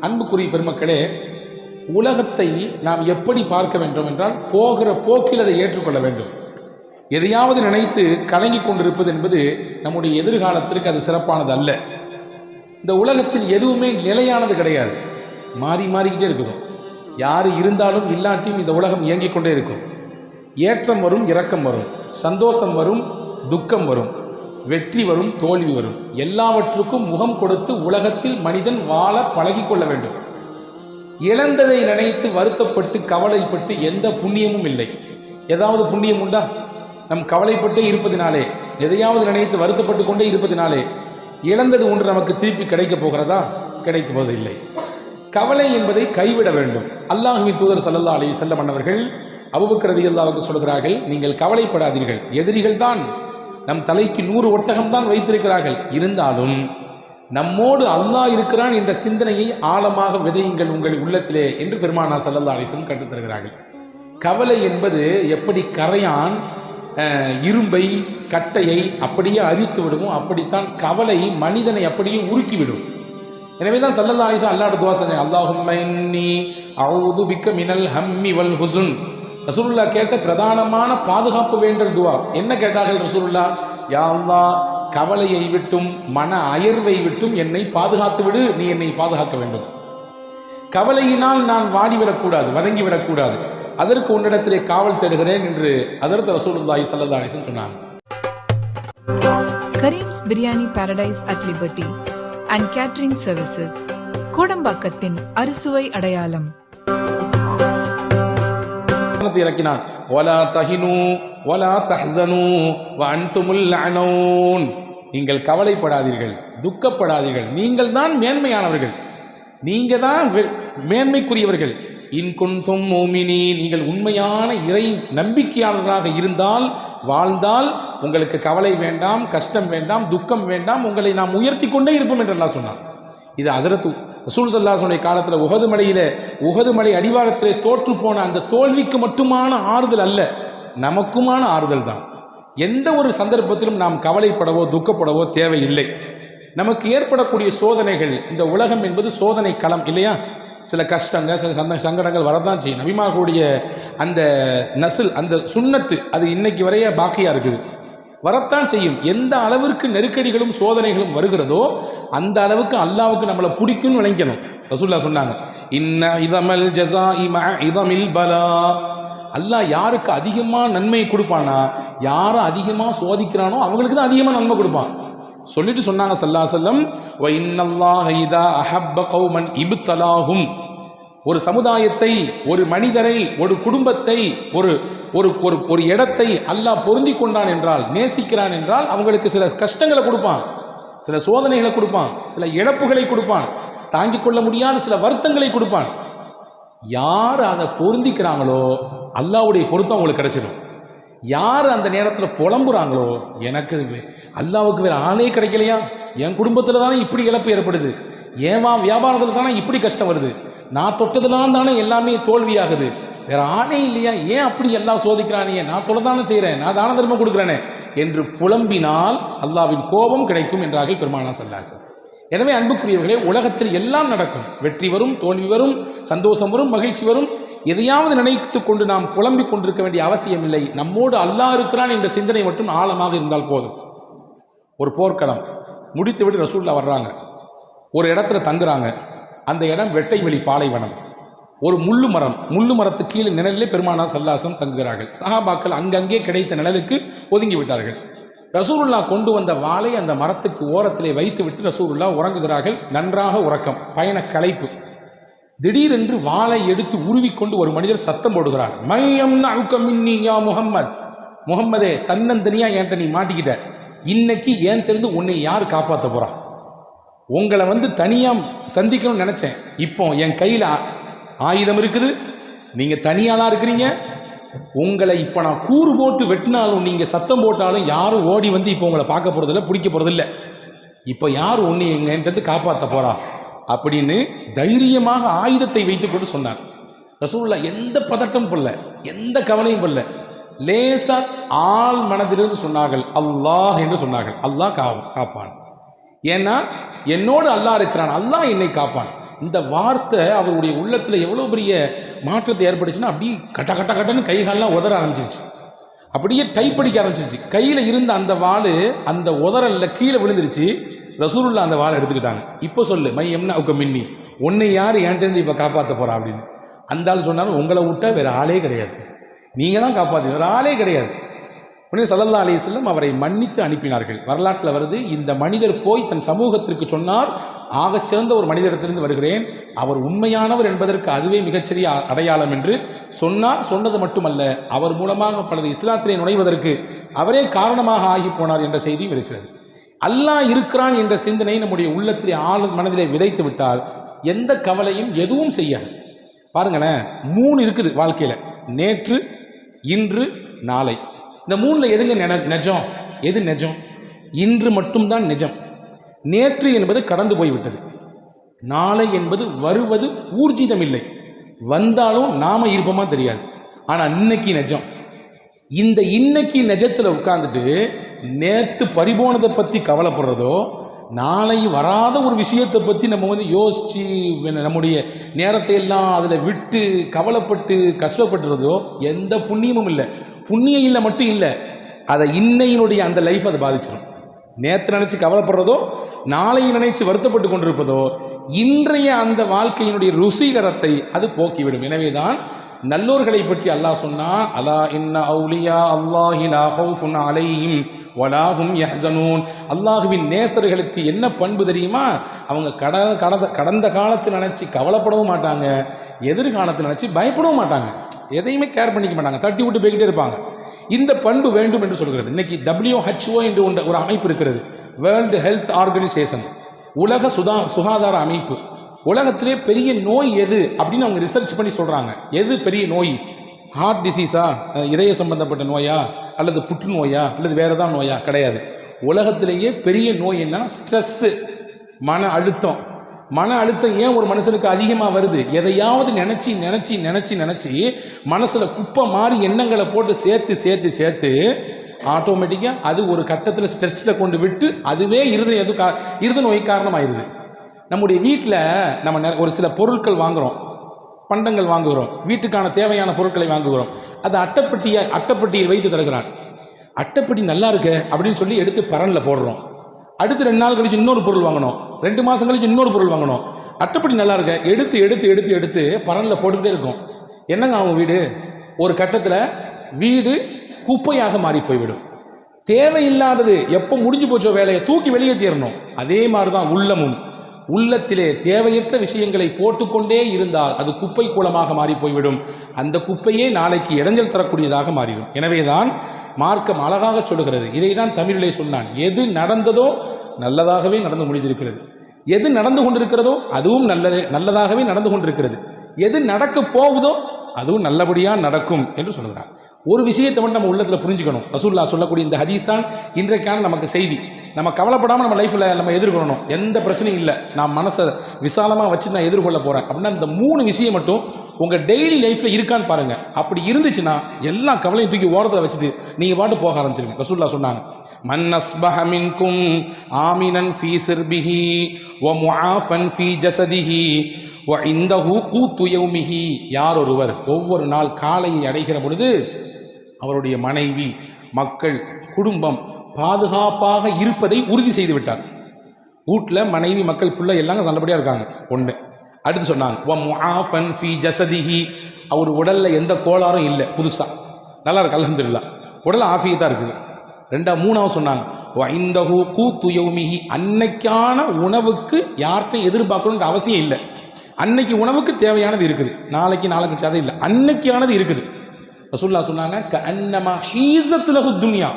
அன்புக்குரிய பெருமக்களே உலகத்தை நாம் எப்படி பார்க்க வேண்டும் என்றால் போகிற போக்கில் அதை ஏற்றுக்கொள்ள வேண்டும். எதையாவது நினைத்து கலங்கி கொண்டிருப்பது என்பது நம்முடைய எதிர்காலத்திற்கு அது சிறப்பானது அல்ல. இந்த உலகத்தில் எதுவுமே நிலையானது கிடையாது. மாறி மாறிக்கிட்டே இருக்குது. யார் இருந்தாலும் இல்லாட்டியும் இந்த உலகம் இயங்கிக் கொண்டே இருக்கும். ஏற்றம் வரும் இரக்கம் வரும். சந்தோஷம் வரும் துக்கம் வரும். வெற்றி வரும் தோல்வி வரும். எல்லாவற்றுக்கும் முகம் கொடுத்து உலகத்தில் மனிதன் வாழ பழகிக்கொள்ள வேண்டும். இழந்ததை நினைத்து வருத்தப்பட்டு கவலைப்பட்டு எந்த புண்ணியமும் இல்லை. ஏதாவது புண்ணியம் உண்டா? நம் கவலைப்பட்டே இருப்பதினாலே எதையாவது நினைத்து வருத்தப்பட்டு கொண்டே இருப்பதினாலே இழந்தது ஒன்று நமக்கு திருப்பி கிடைக்கப் போகிறதா? கிடைக்க போவதில்லை. கவலை என்பதை கைவிட வேண்டும். அல்லாஹுவின் தூதர் சல்லல்லா அலி செல்லம் அன்னவர்கள் அபுபக்கரதி அல்லாவுக்கு சொல்கிறார்கள் நீங்கள் கவலைப்படாதீர்கள். எதிரிகள் தான். நம் தலைக்கு நூறு ஒட்டகம் தான் வைத்திருக்கிறார்கள். இருந்தாலும் நம்மோடு அல்லாஹ் இருக்கிறான் என்ற சிந்தனையை ஆழமாக விதையுங்கள் உங்கள் உள்ளத்திலே என்று பெருமானா சல்லல்லா அலிசன் கற்றுத்தருகிறார்கள் கவலை என்பது எப்படி கரையான் இரும்பை கட்டையை அப்படியே அரித்து விடுமோ அப்படித்தான் கவலை மனிதனை அப்படியே உருக்கிவிடும். எனவே தான் சல்லல்லா அலிசா அல்லாட துவா செஞ்சேன். அல்லாஹும்ம அவுது பிக்க மினல் ஹம்மி வல் ஹுசுன். ரசூலுல்லா கேட்ட பிரதானமான பாதுகாப்பு வேண்டல் துவா. என்ன கேட்டார்கள் ரசூலுல்லா யாவா கவலையை விட்டும் மன அயர்வை விட்டும் என்னை பாதுகாத்து விடு நீ என்னை பாதுகாக்க வேண்டும். கவலையினால் நான் வாடிவிடக்கூடாது வதங்கிவிடக்கூடாது அதற்கு உன்னிடத்திலே காவல் தேடுகிறேன் என்று அதற்கு ரசூலுல்லாஹி சல்லா அலிசன் சொன்னாங்க. Karim's biryani paradise at liberty and catering services கோடம்பாக்கத்தின் அறுசுவை அடையாளம். வசனத்தை இறக்கினான். வலா தஹினு வலா தஹ்சனு அன்துமுல் அனோன் நீங்கள் கவலைப்படாதீர்கள் துக்கப்படாதீர்கள். நீங்கள் தான் மேன்மையானவர்கள். நீங்க தான் மேன்மைக்குரியவர்கள். இன் ஓமினி மோமினி நீங்கள் உண்மையான இறை நம்பிக்கையாளர்களாக இருந்தால் வாழ்ந்தால் உங்களுக்கு கவலை வேண்டாம் கஷ்டம் வேண்டாம் துக்கம் வேண்டாம் உங்களை நாம் உயர்த்தி கொண்டே இருப்போம் என்று சொன்னான். இது அசரத்து ரசூல்சல்லாசனுடைய காலத்தில் உகது மலையில் உகது மலை அடிவாரத்திலே தோற்று போன அந்த தோல்விக்கு மட்டுமான ஆறுதல் அல்ல நமக்குமான ஆறுதல் தான். எந்த ஒரு சந்தர்ப்பத்திலும் நாம் கவலைப்படவோ துக்கப்படவோ தேவையில்லை. நமக்கு ஏற்படக்கூடிய சோதனைகள் இந்த உலகம் என்பது சோதனை களம் இல்லையா? சில கஷ்டங்கள் சில சந்த சங்கடங்கள் வரதான் செய்யும். நபிமார்களுடைய அந்த நசில் அந்த சுண்ணத்து அது இன்னைக்கு வரைய பாக்கியாக இருக்குது. வரத்தான் செய்யும். எந்த அளவிற்கு நெருக்கடிகளும் சோதனைகளும் வருகிறதோ அந்த அளவுக்கு அல்லாவுக்கு நம்மளை பிடிக்கும்னு நினைக்கணும் ரசூல்லா சொன்னாங்க. இன்ன இதமல் ஜசா இம இதமில் பலா. அல்லாஹ் யாருக்கு அதிகமாக நன்மை கொடுப்பானா யாரை அதிகமாக சோதிக்கிறானோ அவங்களுக்கு தான் அதிகமாக நன்மை கொடுப்பான். சொல்லிட்டு சொன்னாங்க சல்லா செல்லம் வ இன்னல்லாஹ இதா அஹப்ப கௌமன் இபுத்தலாகும் ஒரு சமுதாயத்தை ஒரு மனிதரை ஒரு குடும்பத்தை ஒரு ஒரு ஒரு ஒரு இடத்தை அல்லாஹ் பொருந்தி கொண்டான் என்றால் நேசிக்கிறான் என்றால் அவங்களுக்கு சில கஷ்டங்களை கொடுப்பான். சில சோதனைகளை கொடுப்பான். சில இழப்புகளை கொடுப்பான். தாங்கிக் கொள்ள முடியாத சில வருத்தங்களை கொடுப்பான். யார் அதை பொருந்திக்கிறாங்களோ அல்லாஹ்வுடைய பொருத்தம் அவங்களுக்கு கிடைச்சிடும் யார் அந்த நேரத்தில் புலம்புறாங்களோ எனக்கு அல்லாவுக்கு வேறு ஆளே கிடைக்கலையா? என் குடும்பத்தில் தானே இப்படி இழப்பு ஏற்படுது. ஏவா வியாபாரத்தில் தானே இப்படி கஷ்டம் வருது? நான் தொட்டதெல்லாம் தானே எல்லாமே தோல்வியாகுது. வேற ஆணே இல்லையா? ஏன் அப்படி எல்லாம் சோதிக்கிறானே? நான் தொலை செய்கிறேன் நான் தான தர்மம் கொடுக்குறேனே? என்று புலம்பினால் அல்லாவின் கோபம் கிடைக்கும் என்றார்கள் பெருமானா சல்லாசர் எனவே அன்புக்குரியவர்களே உலகத்தில் எல்லாம் நடக்கும். வெற்றி வரும் தோல்வி வரும் சந்தோஷம் வரும் மகிழ்ச்சி வரும். எதையாவது நினைத்து கொண்டு நாம் புலம்பிக் கொண்டிருக்க வேண்டிய அவசியம் இல்லை. நம்மோடு அல்லாஹ் இருக்கிறான் என்ற சிந்தனை மட்டும் ஆழமாக இருந்தால் போதும். ஒரு போர்க்களம். முடித்துவிட்டு ரசூல்லா வர்றாங்க. ஒரு இடத்துல தங்குறாங்க. அந்த இடம் வெட்டை வெளி பாலைவனம். ஒரு முள்ளு மரம் முள்ளு மரத்து கீழே நிழலிலே பெருமானா சல்லாசம் தங்குகிறார்கள். சஹாபாக்கள் அங்கங்கே கிடைத்த நிழலுக்கு ஒதுங்கி விட்டார்கள் ரசூருல்லா கொண்டு வந்த வாளை அந்த மரத்துக்கு ஓரத்திலே வைத்து விட்டு ரசூருல்லா உறங்குகிறார்கள். நன்றாக உறக்கம் பயண களைப்பு. திடீரென்று வாளை எடுத்து உருவிக்கொண்டு ஒரு மனிதர் சத்தம் போடுகிறார். மையம் மின்னி யா முகம்மதே தன்னந்தனியா என்கிட்ட நீ மாட்டிக்கிட்ட. இன்னைக்கு ஏன் தெரிந்து உன்னை யார் காப்பாற்ற போறா? உங்களை வந்து தனியாக சந்திக்கணும்னு நினச்சேன். இப்போ என் கையில் ஆயுதம் இருக்குது. நீங்கள் தனியாக தான் இருக்கிறீங்க. உங்களை இப்போ நான் கூறு போட்டு வெட்டினாலும் நீங்கள் சத்தம் போட்டாலும் யாரும் ஓடி வந்து இப்போ உங்களை பார்க்க போகிறதில்ல பிடிக்க போகிறதில்ல இப்போ யார் ஒன்று எங்கன்றது காப்பாற்ற போகிறா அப்படின்னு தைரியமாக ஆயுதத்தை வைத்துக்கொண்டு சொன்னார். ரசூல்லா எந்த பதட்டம் பண்ணல எந்த கவலையும் பண்ணல லேசா ஆள் மனதிலிருந்து சொன்னார்கள் அல்லாஹ் என்று சொன்னார்கள். அல்லாஹ் கா காப்பான். ஏன்னா என்னோடு அல்லாஹ் இருக்கிறான். அல்லாஹ் என்னை காப்பான். இந்த வார்த்தை அவருடைய உள்ளத்தில் எவ்வளோ பெரிய மாற்றத்தை ஏற்பட்டுச்சுன்னா அப்படியே கட்ட கட்ட கட்டன்னு கைகாலெலாம் உதற ஆரம்பிச்சிருச்சு. அப்படியே டைப் அடிக்க ஆரம்பிச்சிருச்சு. கையில் இருந்த அந்த வாள் அந்த உதறல்ல கீழே விழுந்துருச்சு. ரசூருல்லா அந்த வாழை எடுத்துக்கிட்டாங்க. இப்போ சொல்லு மை எம்னா உக்க மின்னி. உன்னை யார் என்கிட்டேருந்து இப்போ காப்பாற்ற போகிறா அப்படின்னு. அந்த ஆள் சொன்னாலும் உங்களை விட்டா வேற ஆளே கிடையாது. நீங்கள் தான் காப்பாற்று வேறு ஆளே கிடையாது. உடனே சல்லல்லா அலிஸ்லம் அவரை மன்னித்து அனுப்பினார்கள். வரலாற்றில் வருது இந்த மனிதர் போய் தன் சமூகத்திற்கு சொன்னார் ஆகச் சிறந்த ஒரு மனிதரிடத்திலிருந்து வருகிறேன் அவர் உண்மையானவர் என்பதற்கு அதுவே மிகச்சிறிய அடையாளம் என்று சொன்னார். சொன்னது மட்டுமல்ல அவர் மூலமாக பலது இஸ்லாத்திலே நுழைவதற்கு அவரே காரணமாக ஆகி போனார் என்ற செய்தியும் இருக்கிறது. அல்லாஹ் இருக்கிறான் என்ற சிந்தனை நம்முடைய உள்ளத்திலே ஆழ மனதிலே விதைத்து விட்டால் எந்த கவலையும் எதுவும் செய்யாது. பாருங்களேன் மூணு இருக்குது வாழ்க்கையில். நேற்று இன்று நாளை. இந்த மூணில் எதுங்க நென- நிஜம்? எது நிஜம்? இன்று மட்டும்தான் நிஜம். நேற்று என்பது கடந்து போய்விட்டது. நாளை என்பது வருவது ஊர்ஜிதம் இல்லை வந்தாலும் நாம இருப்போமா தெரியாது. ஆனால் இன்னைக்கு நிஜம். இந்த இன்னைக்கு நிஜத்தில் உட்காந்துட்டு நேற்று பறிபோனதை பற்றி கவலைப்படுறதோ நாளை வராத ஒரு விஷயத்தை பற்றி நம்ம வந்து யோசித்து நம்முடைய நேரத்தை எல்லாம் அதில் விட்டு கவலைப்பட்டு கஷ்டப்படுறதோ எந்த புண்ணியமும் இல்லை. புண்ணியம் இல்லை மட்டும் இல்லை அதை இன்னையினுடைய அந்த லைஃப் அதை பாதிச்சிடும் நேற்று நினச்சி கவலைப்படுறதோ நாளை நினைச்சு வருத்தப்பட்டு கொண்டிருப்பதோ இன்றைய அந்த வாழ்க்கையினுடைய ருசிகரத்தை அது போக்கிவிடும். எனவே தான் நல்லோர்களை பற்றி அல்லாஹ் சொன்னான் அலா இன்ன அவுலியா அல்லாஹி லா ஹவுஃபுன் அலையும் வலாகும் யஹ்சனூன். அல்லாஹுவின் நேசர்களுக்கு என்ன பண்பு தெரியுமா? அவங்க கட கடந்த கடந்த காலத்தை நினச்சி கவலைப்படவும் மாட்டாங்க எதிர்காலத்தை நினச்சி பயப்படவும் மாட்டாங்க. எதையுமே கேர் பண்ணிக்க மாட்டாங்க தட்டி விட்டு போய்கிட்டே இருப்பாங்க. இந்த பண்பு வேண்டும் என்று சொல்கிறது. இன்னைக்கு டபிள்யூஹெச்ஓ என்று ஒன்ற ஒரு அமைப்பு இருக்கிறது. வேர்ல்டு ஹெல்த் ஆர்கனைசேஷன் உலக சுதா சுகாதார அமைப்பு. உலகத்திலே பெரிய நோய் எது அப்படின்னு அவங்க ரிசர்ச் பண்ணி சொல்கிறாங்க எது பெரிய நோய்? ஹார்ட் டிசீஸா இதய சம்பந்தப்பட்ட நோயா? அல்லது புற்றுநோயா? அல்லது வேறு ஏதாவது நோயா? கிடையாது. உலகத்திலேயே பெரிய நோய் என்ன ஸ்ட்ரெஸ்ஸு மன அழுத்தம். மன அழுத்தம் ஏன் ஒரு மனுஷனுக்கு அதிகமாக வருது? எதையாவது நினச்சி நினச்சி நினச்சி நினச்சி மனசில் குப்பை மாதிரி எண்ணங்களை போட்டு சேர்த்து சேர்த்து சேர்த்து ஆட்டோமேட்டிக்காக அது ஒரு கட்டத்தில் ஸ்ட்ரெஸ்ஸில் கொண்டு விட்டு அதுவே இருத எது கா இருத நோய் காரணமாயிருது. நம்முடைய வீட்டில் நம்ம நெ- ஒரு சில பொருட்கள் வாங்குகிறோம் பண்டங்கள் வாங்குகிறோம். வீட்டுக்கான தேவையான பொருட்களை வாங்குகிறோம். அது அட்டைப்பட்டியை அட்டைப்பட்டியில் வைத்து தருகிறான் அட்டைப்பட்டி நல்லா இருக்கு அப்படின்னு சொல்லி எடுத்து பரனில் போடுறோம். அடுத்து ரெண்டு நாள் கழிச்சு இன்னொரு பொருள் வாங்கணும். ரெண்டு மாதம் கழிச்சு இன்னொரு பொருள் வாங்கணும். அட்டைப்பட்டி நல்லா இருக்க. எடுத்து எடுத்து எடுத்து எடுத்து பரனில் போட்டுக்கிட்டே இருக்கும். என்னங்க ஆகும் வீடு? ஒரு கட்டத்தில் வீடு குப்பையாக மாறி போய்விடும். தேவையில்லாதது எப்போ முடிஞ்சு போச்சோ வேலையை தூக்கி வெளியே தீரணும் அதே மாதிரி தான் உள்ளமும். உள்ளத்திலே தேவையற்ற விஷயங்களை போட்டுக்கொண்டே இருந்தால் அது குப்பை கூலமாக மாறி போய்விடும் அந்த குப்பையே நாளைக்கு இடைஞ்சல் தரக்கூடியதாக மாறிடும். எனவேதான் மார்க்கம் அழகாக சொல்லுகிறது. இதை தான் தமிழிலே சொன்னான். எது நடந்ததோ நல்லதாகவே நடந்து முடிந்திருக்கிறது. எது நடந்து கொண்டிருக்கிறதோ அதுவும் நல்லதே நல்லதாகவே நடந்து கொண்டிருக்கிறது. எது நடக்க போகுதோ அதுவும் நல்லபடியாக நடக்கும் என்று சொல்கிறான். ஒரு விஷயத்தை மட்டும் நம்ம உள்ளத்தில் புரிஞ்சுக்கணும். ரசூல்லா சொல்லக்கூடிய இந்த ஹதீஸ் தான் இன்றைக்கான நமக்கு செய்தி. நம்ம கவலைப்படாமல் நம்ம லைஃப்பில் நம்ம எதிர்கொள்ளணும். எந்த பிரச்சனையும் இல்லை. நான் மனசை விசாலமாக வச்சு நான் எதிர்கொள்ள போகிறேன் அப்படின்னா இந்த மூணு விஷயம் மட்டும் உங்கள் டெய்லி லைஃப்பில் இருக்கான்னு பாருங்கள் அப்படி இருந்துச்சுன்னா எல்லா கவலையும் தூக்கி ஓரத்தில் வச்சுட்டு நீங்கள் பாட்டு போக ஆரம்பிச்சிருங்க. ரசூல்லா சொன்னாங்க மன் அஸ்பஹ ஆமினன் ஃபீ சிர்பிஹி வ முஆஃபன் ஃபீ ஜசதிஹி வ இந்தஹு கூத்து யௌமிஹி. யார் ஒருவர் ஒவ்வொரு நாள் காலையை அடைகிற பொழுது அவருடைய மனைவி மக்கள் குடும்பம் பாதுகாப்பாக இருப்பதை உறுதி செய்து விட்டார். வீட்டில் மனைவி மக்கள் பிள்ளை எல்லாம் நல்லபடியாக இருக்காங்க. ஒன்று அடுத்து சொன்னாங்க "வ முஆஃபன் அவர் உடலில் எந்த கோளாறும் இல்லை புதுசாக நல்லா இருக்கு அல்ஹம்துலில்லாஹ் உடல் ஆஃபியத்தாக இருக்குது. ரெண்டா மூணாவது சொன்னாங்க வைந்தஹு கூத்து யௌமிஹி. அன்னைக்கான உணவுக்கு யார்கிட்டையும் எதிர்பார்க்கணுன்ற அவசியம் இல்லை. அன்னைக்கு உணவுக்கு தேவையானது இருக்குது. நாளைக்கு நாளைக்கு சேதம் இல்லை. அன்னைக்கானது இருக்குது. ரசூல்லா சொன்னாங்க க அன்னமா ஹீசத்துலகு துன்யா.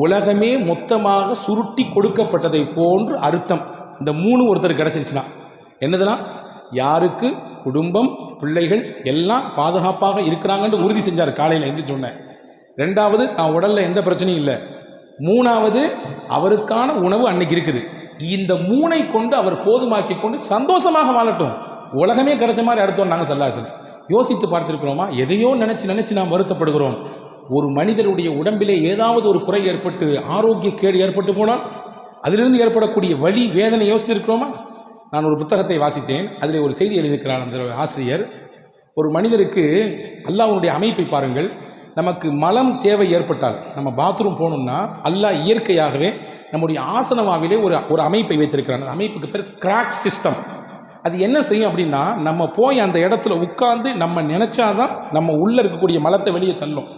உலகமே மொத்தமாக சுருட்டி கொடுக்கப்பட்டதை போன்று அர்த்தம். இந்த மூணு ஒருத்தர் கிடச்சிருச்சுன்னா. என்னதுன்னா யாருக்கு குடும்பம் பிள்ளைகள் எல்லாம் பாதுகாப்பாக இருக்கிறாங்கன்னு உறுதி செஞ்சார். காலையில் என்று சொன்னேன் ரெண்டாவது தான் உடலில் எந்த பிரச்சனையும் இல்லை. மூணாவது அவருக்கான உணவு அன்னைக்கு இருக்குது. இந்த மூனை கொண்டு அவர் போதுமாக்கி கொண்டு சந்தோஷமாக வாழட்டும். உலகமே கிடைச்ச மாதிரி அடுத்தோம் நாங்கள் சல்லாசன் யோசித்து பார்த்திருக்கிறோமா? எதையோ நினச்சி நினச்சி நாம் வருத்தப்படுகிறோம். ஒரு மனிதருடைய உடம்பிலே ஏதாவது ஒரு குறை ஏற்பட்டு ஆரோக்கிய கேடு ஏற்பட்டு போனால் அதிலிருந்து ஏற்படக்கூடிய வழி வேதனை யோசித்திருக்கிறோமா? நான் ஒரு புத்தகத்தை வாசித்தேன். அதில் ஒரு செய்தி எழுதியிருக்கிறார் அந்த ஆசிரியர். ஒரு மனிதருக்கு அல்லாவுடைய அமைப்பை பாருங்கள். நமக்கு மலம் தேவை ஏற்பட்டால் நம்ம பாத்ரூம் போகணும்னா அல்லாஹ் இயற்கையாகவே நம்முடைய ஆசனமாவிலே ஒரு ஒரு அமைப்பை வைத்திருக்கிறான். அந்த அமைப்புக்கு பேர் கிராக் சிஸ்டம் அது என்ன செய்யும் அப்படின்னா நம்ம போய் அந்த இடத்துல உட்காந்து நம்ம நினச்சாதான் நம்ம உள்ளே இருக்கக்கூடிய மலத்தை வெளியே தள்ளும்.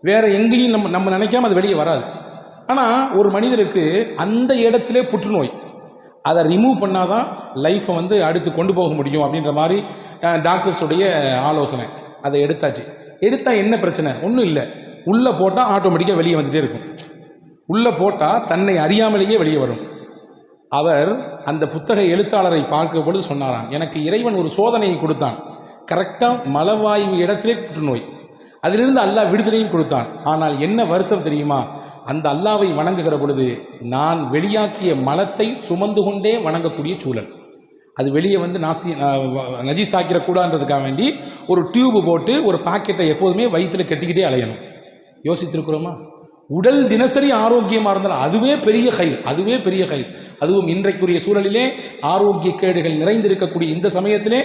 வேறு எங்கேயும் நம்ம நம்ம நினைக்காம அது வெளியே வராது. ஆனால் ஒரு மனிதருக்கு அந்த இடத்துல புற்றுநோய். அதை ரிமூவ் பண்ணால் தான் லைஃப்பை வந்து அடுத்து கொண்டு போக முடியும் அப்படின்ற மாதிரி டாக்டர்ஸுடைய ஆலோசனை. அதை எடுத்தாச்சு. எடுத்தால் என்ன பிரச்சனை? ஒன்றும் இல்லை. உள்ளே போட்டால் ஆட்டோமேட்டிக்காக வெளியே வந்துகிட்டே இருக்கும். உள்ளே போட்டால் தன்னை அறியாமலேயே வெளியே வரும். அவர் அந்த புத்தக எழுத்தாளரை பார்க்கும் பொழுது சொன்னாராம் எனக்கு இறைவன் ஒரு சோதனையை கொடுத்தான். கரெக்டாக மலவாயு இடத்திலே புற்றுநோய். அதிலிருந்து அல்லாஹ் விடுதலையும் கொடுத்தான். ஆனால் என்ன வருத்தம் தெரியுமா? அந்த அல்லாவை வணங்குகிற பொழுது நான் வெளியாக்கிய மலத்தை சுமந்து கொண்டே வணங்கக்கூடிய சூழல். அது வெளியே வந்து நாஸ்தி நஜீஸ் ஆக்கிடக்கூடாதுன்றதுக்காக வேண்டி ஒரு டியூப் போட்டு ஒரு பாக்கெட்டை எப்போதுமே வயிற்றில் கட்டிக்கிட்டே அலையணும். யோசித்திருக்கிறோமா? உடல் தினசரி ஆரோக்கியமாக இருந்தால் அதுவே பெரிய கை அதுவே பெரிய கை அதுவும் இன்றைக்குரிய சூழலிலே ஆரோக்கிய கேடுகள் நிறைந்திருக்கக்கூடிய இந்த சமயத்திலே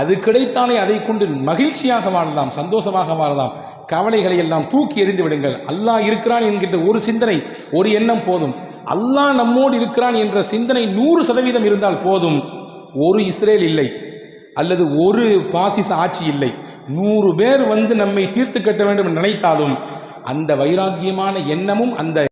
அது கிடைத்தாலே அதை கொண்டு மகிழ்ச்சியாக வாழலாம் சந்தோஷமாக வாழலாம். கவலைகளை எல்லாம் தூக்கி எறிந்து விடுங்கள். அல்லாஹ் இருக்கிறான் என்கின்ற ஒரு சிந்தனை ஒரு எண்ணம் போதும். அல்லாஹ் நம்மோடு இருக்கிறான் என்ற சிந்தனை நூறு சதவீதம் இருந்தால் போதும். ஒரு இஸ்ரேல் இல்லை அல்லது ஒரு பாசிச ஆட்சி இல்லை. நூறு பேர் வந்து நம்மை தீர்த்து கட்ட வேண்டும் என்று நினைத்தாலும் அந்த வைராக்கியமான எண்ணமும் அந்த